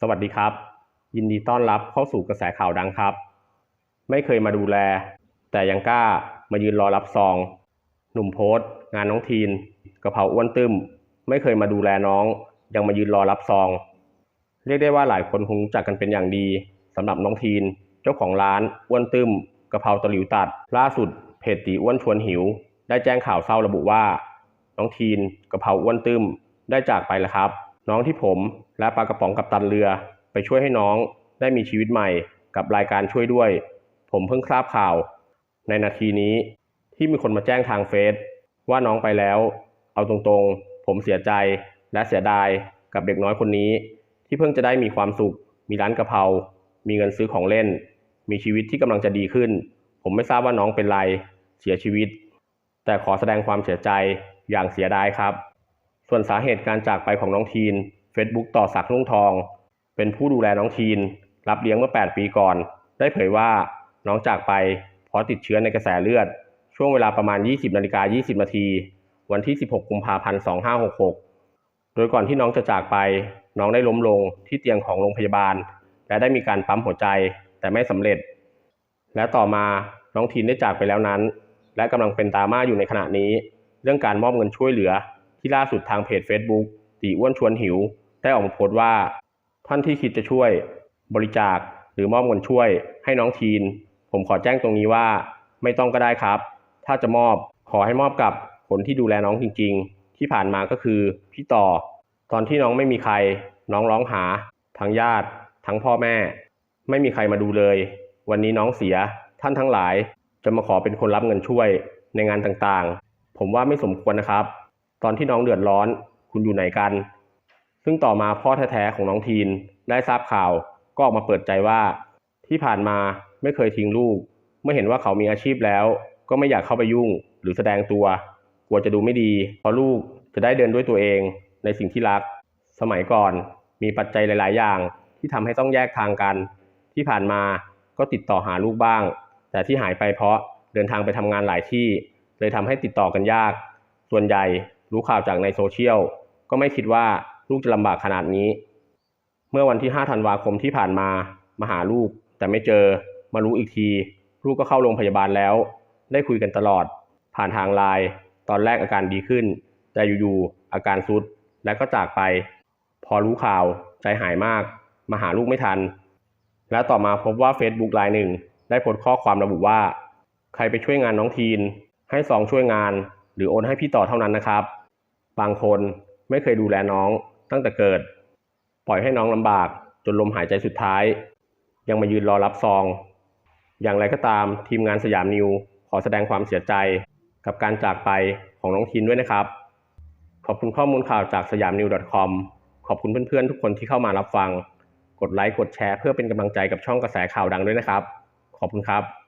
สวัสดีครับ ยินดีต้อนรับเข้าสู่กระแสข่าวดังครับ ไม่เคยมาดูแล แต่ยังกล้ามายืนรอรับซอง หนุ่มโพสต์งานน้องทีนกระเพราอ้วนตึมไม่เคยมาดูแลน้อง ยังมายืนรอรับซอง เรียกได้ว่าหลายคนคงรู้จักกันเป็นอย่างดีสำหรับน้องทีน เจ้าของร้านอ้วนตึมกระเพราตะหลิวตัด ล่าสุดเพจตีอ้วนชวนหิว ได้แจ้งข่าวเศร้าระบุว่า น้องทีนกระเพราอ้วนตึมได้จากไปแล้วครับ น้องที่ผมและปลากระป๋องกับตันเรือ ไปช่วยให้น้องได้มีชีวิตใหม่กับรายการช่วยด้วย ผมเพิ่งทราบข่าว ในนาทีนี้ที่มีคนมาแจ้งทางเฟซว่าน้องไปแล้ว เอาตรงๆ ผมเสียใจและเสียดายกับเด็กน้อยคนนี้ ที่เพิ่งจะได้มีความสุข มีร้านกะเพรา มีเงินซื้อของเล่น มีชีวิตที่กำลังจะดีขึ้น ผมไม่ทราบว่าน้องเป็นไร เสียชีวิต แต่ขอแสดงความเสียใจอย่างเสียดายครับ ส่วนสาเหตุการจากไปของน้องทีน Facebook ต่อสักรุ่งทอง เป็นผู้ดูแลน้องทีน รับเลี้ยงเมื่อ 8 ปีก่อน ได้เผยว่าน้องจากไปเพราะติดเชื้อในกระแสเลือด ช่วงเวลาประมาณ 20นาฬิกา20 นาที วันที่ 16 กุมภาพันธ์ 2566 โดยก่อนที่น้องจะจากไป น้องได้ล้มลงที่เตียงของโรงพยาบาล และได้มีการปั๊มหัวใจแต่ไม่สำเร็จ และต่อมาน้องทีนได้จากไปแล้วนั้น และกำลังเป็นดราม่าอยู่ในขณะนี้ เรื่องการมอบเงินช่วยเหลือ ที่ล่าสุดทางเพจ Facebook ตีอ้วนชวนหิว ได้ออกมาโพสต์ว่า ท่านที่คิดจะช่วยบริจาคหรือมอบเงินช่วยให้น้องทีน ผมขอแจ้งตรงนี้ว่า ไม่ต้องก็ได้ครับ ถ้าจะมอบขอให้มอบกับคนที่ดูแลน้องจริง ๆ ที่ผ่านมาก็คือพี่ต่อ ตอนที่น้องไม่มีใคร น้องร้องหา ทั้งญาติ ทั้งพ่อแม่ ไม่มีใครมาดูเลย วันนี้น้องเสีย ท่านทั้งหลาย จะมาขอเป็นคนรับเงินช่วยในงานต่างๆ ผมว่าไม่สมควรนะครับ ตอนที่น้องเดือดร้อน คุณอยู่ไหนกัน ซึ่งต่อมาพ่อแท้ๆของน้องทีนได้ทราบข่าวก็ออกมาเปิดใจว่า ที่ผ่านมาไม่เคยทิ้งลูก เมื่อเห็นว่าเขามีอาชีพแล้ว ก็ไม่อยากเข้าไปยุ่ง หรือแสดงตัว กลัวจะดูไม่ดี เพราะลูกจะได้เดินด้วยตัวเองในสิ่งที่รัก สมัยก่อนมีปัจจัยหลาย ๆ อย่างที่ทำให้ต้องแยกทางกัน ที่ผ่านมาก็ติดต่อหาลูกบ้าง แต่ที่หายไปเพราะเดินทางไปทำงานหลายที่ เลยทำให้ติดต่อกันยาก ส่วนใหญ่ รู้ข่าวจากในโซเชียล ก็ไม่คิดว่าลูกจะลำบากขนาดนี้ เมื่อวันที่ 5 ธันวาคมที่ผ่านมามาหาลูก แต่ไม่เจอมารู้อีกที ลูกก็เข้าโรงพยาบาลแล้ว ได้คุยกันตลอด ผ่านทางไลน์ตอนแรกอาการดีขึ้น แต่อยู่ๆอาการซุดและก็จากไป พอรู้ข่าวใจหายมาก มาหาลูกไม่ทัน และต่อมาพบว่า Facebook รายหนึ่งได้โพสต์ข้อความระบุว่า ใครไปช่วยงานน้องทีน ให้ซองช่วยงาน หรือโอนให้พี่ต่อเท่านั้นนะครับ บางคนไม่เคยดูแลน้องตั้งแต่เกิด ปล่อยให้น้องลำบากจนลมหายใจสุดท้าย ยังมายืนรอรับซอง อย่างไรก็ตามทีมงานสยามนิว ขอแสดงความเสียใจกับการจากไปของน้องทีนด้วยนะครับ ขอบคุณข้อมูลข่าวจากสยามนิว .com ขอบคุณเพื่อนๆ ทุกคนที่เข้ามารับฟัง กดไลค์ กดแชร์เพื่อเป็นกำลังใจกับช่องกระแสข่าวดังด้วยนะครับ ขอบคุณครับ